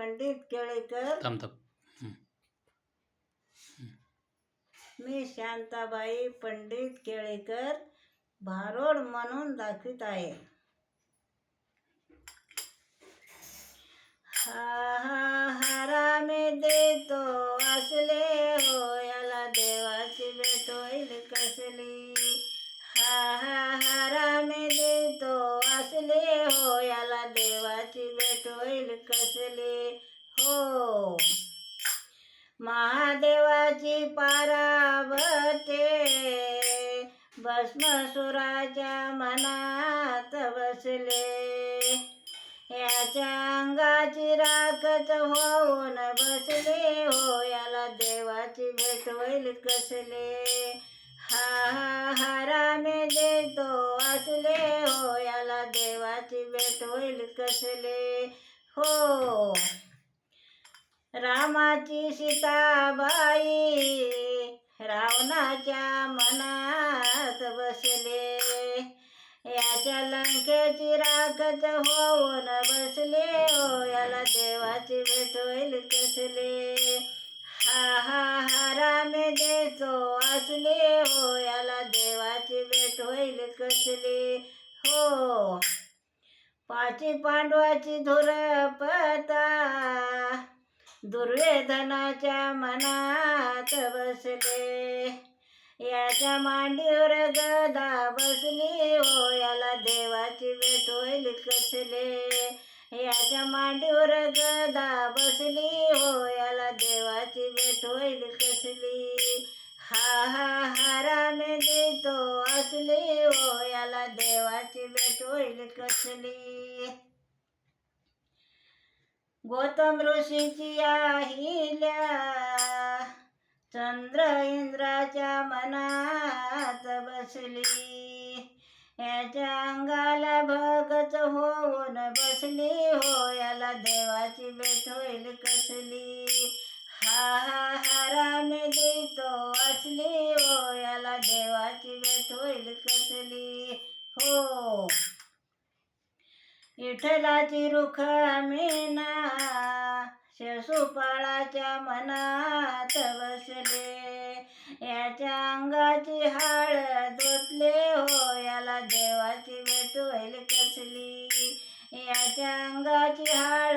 पंडित केळेकर. थांब थांब. मी शांताबाई पंडित केळेकर भारोड म्हणून दाखवित आहे. देवाची कसले? हो. महादेवाची पारावते. भस्मसुराच्या मनात बसले. याच्या अंगाची राखच होऊन बसले. हो याला देवाची भेट होईल कसले? होईल कसले? हो. रामाची सीताबाई रावणाच्या मनात बसले. याच्या लंकेची राखच होऊन बसले. हो याला देवाची भेट होईल कसले? हा हा हा रामे देतो असले. हो याला देवाची भेट होईल कसले? हो. पाची पांडवाची धुरपता दुर्वेधनाच्या मनात बसले. याच्या मांडीवर गदा बसली हो याला देवाची भेट होईल कसले. याच्या मांडीवर गदा बसली हो याला देवाची भेट होईल कसली. देवाची कसली गौतम ऋषीची आहिल्या. चंद्र इंद्राच्या मनात बसली. याच्या अंगाला भगत होऊन बसली. हो याला देवाची भेट होईल कसली. हा हा. विठ्ठलाची रुख मीना शिशुपाळाच्या मनात बसले. याच्या अंगाची हाळ धुतले हो याला देवाची भेट होईल कसली. याच्या अंगाची हाळ